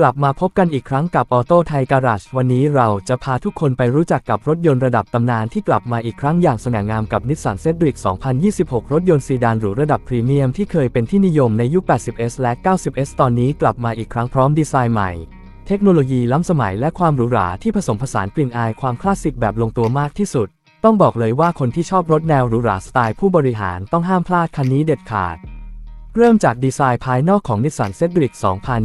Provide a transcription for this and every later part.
กลับมาพบกันอีกครั้งกับออโต้ไทยการาชวันนี้เราจะพาทุกคนไปรู้จักกับรถยนต์ระดับตำนานที่กลับมาอีกครั้งอย่างสง่างามกับนิสสันเซ d ริก2026 รถยนต์ซีดานหรูระดับพรีเมียมที่เคยเป็นที่นิยมในยุค 80S และ 90S ตอนนี้กลับมาอีกครั้งพร้อมดีไซน์ใหม่ เทคโนโลยีล้ำสมัยและความหรูหราที่ผสมผสานกลิ่นอายความคลาสสิกแบบลงตัวมากที่สุด ต้องบอกเลยว่าคนที่ชอบรถแนวหรูหราสไตล์ผู้บริหารต้องห้ามพลาดคันนี้เด็ดขาด เริ่มจากดีไซน์ภายนอกของนิสสันเซ d ริก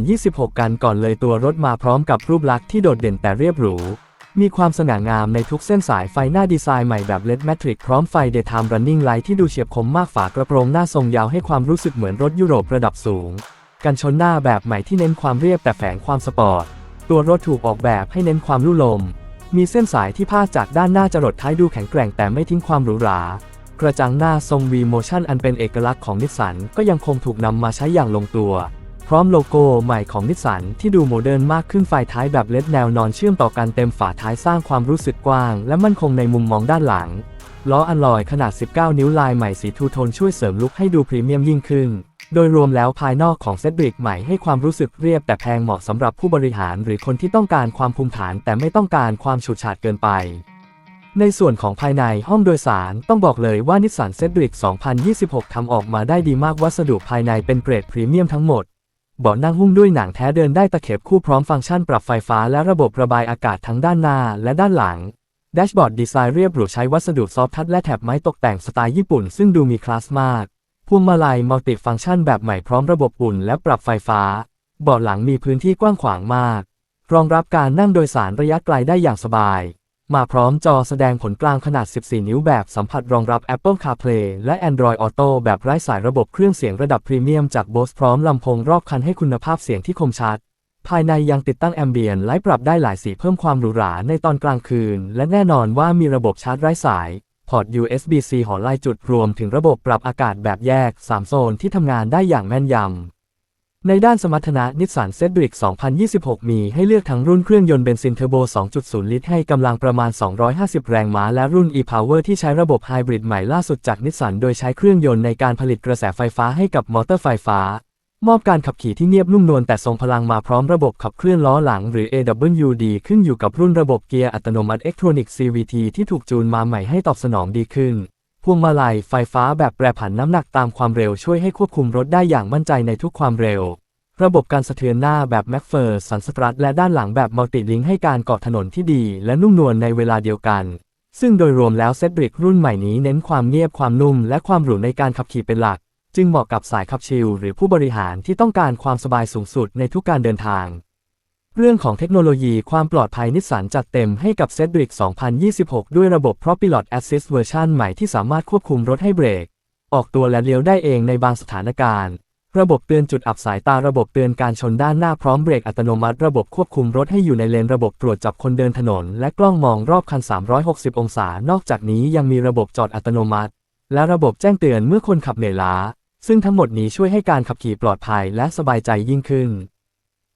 2026 กันก่อนเลยตัวรถมาพร้อมกับรูปลักษณ์ที่โดดเด่นแต่เรียบหรู มีความสง่างามในทุกเส้นสายไฟหน้าดีไซน์ใหม่แบบ LED Matrix พร้อมไฟ Daytime Running Light ที่ดูเฉียบคมมากฝากระโปรงหน้าทรงยาวให้ความรู้สึกเหมือนรถยุโรประดับสูง กันชนหน้าแบบใหม่ที่เน้นความเรียบแต่แฝงความสปอร์ต ตัวรถถูกออกแบบให้เน้นความลู่ลม มีเส้นสายที่พาดจากด้านหน้าจรดท้ายดูแข็งแกร่งแต่ไม่ทิ้งความหรูหรา กระจังหน้าทรง V Motion อันเป็นเอกลักษณ์ของนิสสันก็ยังคงถูกนำมาใช้อย่างลงตัว พร้อมโลโก้ใหม่ของนิสสันที่ดูโมเดิร์นมากขึ้นไฟท้ายแบบเล็ดแนวนอนเชื่อมต่อกันเต็มฝาท้ายสร้างความรู้สึกกว้าง และมั่นคงในมุมมองด้านหลัง ล้ออัลลอยขนาด 19 นิ้วลายใหม่สีทูโทนช่วยเสริมลุคให้ดูพรีเมียมยิ่งขึ้น โดยรวมแล้วภายนอกของเซตบริกใหม่ให้ความรู้สึกเรียบแต่แพงเหมาะสำหรับผู้บริหารหรือคนที่ต้องการความภูมิฐานแต่ไม่ต้องการความฉูดฉาดเกินไป ในส่วนของภายในห้องโดยสารต้องบอกเลยว่านิสสันเซ d ริก 2026 ทำออกมาได้ดีมากวัสดุภายในเป็นเกรดพรีเมียมทั้งหมด เบาะนั่งหุ้มด้วยหนังแท้เดินได้ตะเข็บคู่พร้อมฟังก์ชันปรับไฟฟ้าและระบบระบายอากาศทั้งด้านหน้าและด้านหลัง แดชบอร์ดดีไซน์เรียบหรูใช้วัสดุซอฟทัชและแถบไม้ตกแต่งสไตล์ญี่ปุ่นซึ่งดูมีคลาสมากพวงมาลัยมัลติฟังก์ชันแบบใหม่พร้อมระบบอุ่นและปรับไฟฟ้า เบาะหลังมีพื้นที่กว้างขวางมาก รองรับการนั่งโดยสารระยะไกลได้อย่างสบาย มาพร้อมจอแสดงผลกลางขนาด 14 นิ้วแบบสัมผัสรองรับ Apple CarPlay และ Android Auto แบบไร้สายระบบเครื่องเสียงระดับพรีเมียมจาก Bose พร้อมลำโพงรอบคันให้คุณภาพเสียงที่คมชัด ภายในยังติดตั้งแอมเบียนไลท์ปรับได้หลายสีเพิ่มความหรูหราในตอนกลางคืน และแน่นอนว่ามีระบบชาร์จไร้สาย พอร์ต USB-C หอลายจุดรวมถึงระบบปรับอากาศแบบแยก 3 โซนที่ทำงานได้อย่างแม่นยำ ในด้านสมรรถนะนิสสันเซ d ริก2026 มีให้เลือกทั้งรุ่นเครื่องยนต์เบนซินเทอร์โบ 2.0 ลิตรให้กำลังประมาณ 250 แรงม้า และรุ่น e-power ที่ใช้ระบบไฮบริดใหม่ล่าสุดจากนิสสันโดยใช้เครื่องยนต์ในการผลิตกระแสไฟฟ้าให้กับมอเตอร์ไฟฟ้า มอบการขับขี่ที่เนียบนุ่มนวลแต่ทรงพลังมาพร้อมระบบขับเคลื่อนล้อหลังหรือ AWD ขึ้นอยู่กับรุ่นระบบเกียร์อัตโนมัติ Electronic CVT ที่ถูกจูนมาใหม่ให้ตอบสนองดีขึ้น พวงมาลัยไฟฟ้าแบบแปรผันน้ำหนักตามความเร็วช่วยให้ควบคุมรถได้อย่างมั่นใจในทุกความเร็ว ระบบการสะเทือนหน้าแบบแม็กเฟอร์สันสตรัทและด้านหลังแบบมัลติลิงให้การเกาะถนนที่ดีและนุ่มนวลในเวลาเดียวกัน ซึ่งโดยรวมแล้วเซตบริกรุ่นใหม่นี้เน้นความเงียบความนุ่มและความหรูในการขับขี่เป็นหลัก จึงเหมาะกับสายขับชิลหรือผู้บริหารที่ต้องการความสบายสูงสุดในทุกการเดินทาง เรื่องของเทคโนโลยีความปลอดภัยนิสสันจัดเต็มให้กับเซ d ริก2026 ด้วยระบบ Propilot Assist เวอร์ชันใหม่ที่สามารถควบคุมรถให้เบรก ออกตัวและเลี้ยวได้เองในบางสถานการณ์ ระบบเตือนจุดอับสายตาระบบเตือนการชนด้านหน้าพร้อมเบรกอัตโนมัติระบบควบคุมรถให้อยู่ในเลนระบบตรวจจับคนเดินถนน และกล้องมองรอบคัน 360 องศา นอกจากนี้ยังมีระบบจอดอัตโนมัติ และระบบแจ้งเตือนเมื่อคนขับเหนื่อยล้า ซึ่งทั้งหมดนี้ช่วยให้การขับขี่ปลอดภัยและสบายใจยิ่งขึ้น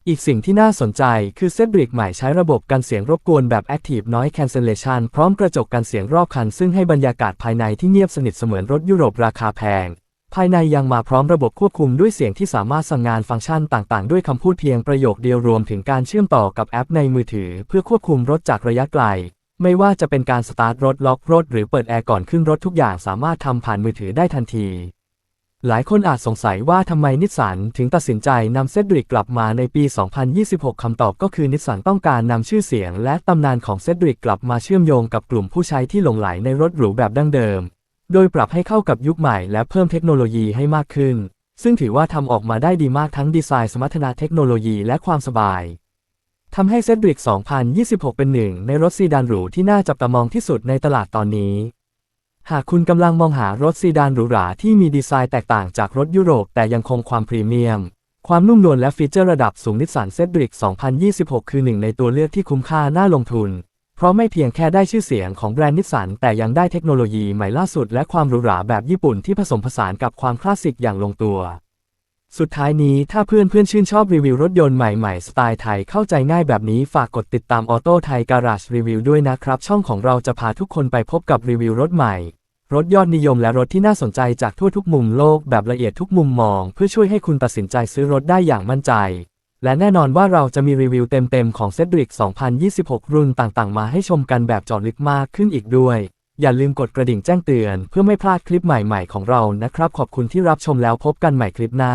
อีกสิ่งที่น่าสนใจคือเซตบริกใหม่ใช้ระบบกันเสียงรบกวนแบบ Active Noise Cancellation พร้อมกระจกกันเสียงรอบคัน ซึ่งให้บรรยากาศภายในที่เงียบสนิทเสมือนรถยุโรปราคาแพง ภายในยังมาพร้อมระบบควบคุมด้วยเสียงที่สามารถสั่งงานฟังก์ชันต่างๆ ด้วยคำพูดเพียงประโยคเดียวรวมถึงการเชื่อมต่อกับแอปในมือถือ เพื่อควบคุมรถจากระยะไกล ไม่ว่าจะเป็นการสตาร์ทรถล็อกรถหรือเปิดแอร์ก่อนขึ้นรถทุกอย่างสามารถทำผ่านมือถือได้ทันที หลายคนอาจสงสัยว่าทำไมนิสสันถึงตัดสินใจนำเซดริกกลับมาในปี 2026 คำตอบก็คือนิสสันต้องการนำชื่อเสียงและตำนานของเซดริกกลับมาเชื่อมโยงกับกลุ่มผู้ใช้ที่หลงไหลในรถหรูแบบดั้งเดิม โดยปรับให้เข้ากับยุคใหม่และเพิ่มเทคโนโลยีให้มากขึ้น ซึ่งถือว่าทำออกมาได้ดีมากทั้งดีไซน์สมรรถนะเทคโนโลยีและความสบายทำให้เซดริก 2026 เป็นหนึ่งในรถซีดานหรูที่น่าจับตามองที่สุดในตลาดตอนนี้ หากคุณกำลังมองหารถซีดานหรูหราที่มีดีไซน์แตกต่างจากรถยุโรปแต่ยังคงความพรีเมียม ความนุ่มนวลและฟีเจอร์ระดับสูงนิสสันเซดริก 2026 คือหนึ่งในตัวเลือกที่คุ้มค่าน่าลงทุน เพราะไม่เพียงแค่ได้ชื่อเสียงของแบรนด์นิสสันแต่ยังได้เทคโนโลยีใหม่ล่าสุดและความหรูหราแบบญี่ปุ่นที่ผสมผสานกับความคลาสสิกอย่างลงตัว สุดท้ายนี้ถ้าเพื่อนเพื่อนๆชื่นชอบรีวิวรถยนต์ใหม่ๆ สไตล์ไทยเข้าใจง่ายแบบนี้ฝากกดติดตามออโต้ไทยการา e รีวิวด้วยนะครับ ช่องของเราจะพาทุกคนไปพบกับรีวิวรถใหม่ รถยอดนิยมและรถที่น่าสนใจจากทั่วทุกมุมโลกแบบละเอียดทุกมุมมอง เพื่อช่วยให้คุณตัดสินใจซื้อรถได้อย่างมั่นใจ และแน่นอนว่าเราจะมีรีวิวเต็มๆ ของเซดริก 2026 รุ่นต่างๆ มาให้ชมกันแบบเจอลึกมากขึ้นอีกด้วย อย่าลืมกดกระดิ่งแจ้งเตือน เพื่อไม่พลาดคลิปใหม่ๆ ของเรานะครับ ขอบคุณที่รับชมแล้วพบกันใหม่คลิปหน้า